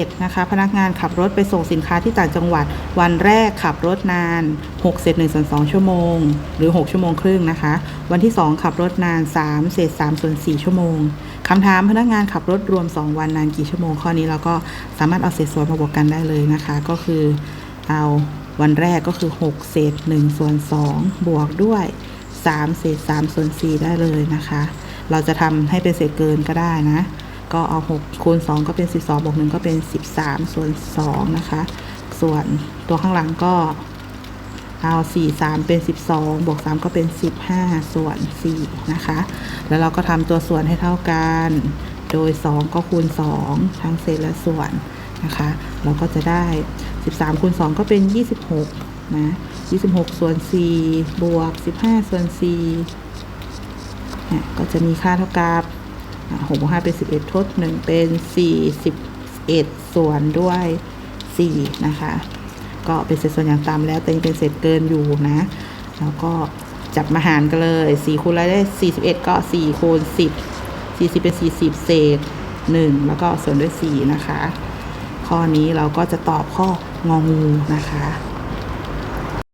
11นะคะ พนักงานขับรถไปส่งสินค้าที่ต่างจังหวัด วันแรกขับรถนาน6เศษ1ส่วน2ชั่วโมง หรือ 6 ชั่วโมงครึ่งนะคะ วันที่ 2 ขับรถนาน3เศษ3ส่วน4ชั่วโมงคำถามพนักงานขับรถรวม 2 วันนานกี่ชั่วโมงข้อนี้เราก็สามารถเอาเศษส่วนมาบวกกันได้เลยนะคะ ก็คือเอาวันแรกก็คือ 6 เศษ1ส่วน2บวกด้วย3เศษ3ส่วน4ได้เลยนะคะ เราจะทำให้เป็นเศษเกินก็ได้นะ ก็เอา6คูณ2 ก็เป็น 12บวก1ก็เป็น 13 ส่วน2นะคะ ส่วนตัวข้างหลังก็เอา4 3 เป็น 12 บวก 3 ก็เป็น 15 ส่วน4นะคะ แล้วเราก็ทำตัวส่วนให้เท่ากัน โดย 2 ก็คูณ 2 ทั้งเศษและส่วนนะคะ เราก็จะได้ 13 คูณ 2 ก็เป็น 26 นะ 26 ส่วน 4 บวก 15 ส่วน4เนี่ยก็จะมีค่าเท่ากับ อ่า6บวก5เป็น11ทด1เป็น41ส่วนด้วย4นะคะ ก็เป็นเศษส่วนอย่างต่ำแล้วแต่ยังเป็นเศษเกินอยู่นะ แล้วก็จับมาหารกันเลย4คูณอะไรได้41ก็4คูณ10 40เป็น40เศษ1แล้วก็ส่วนด้วย4นะคะ ข้อนี้เราก็จะตอบข้ององูนะคะ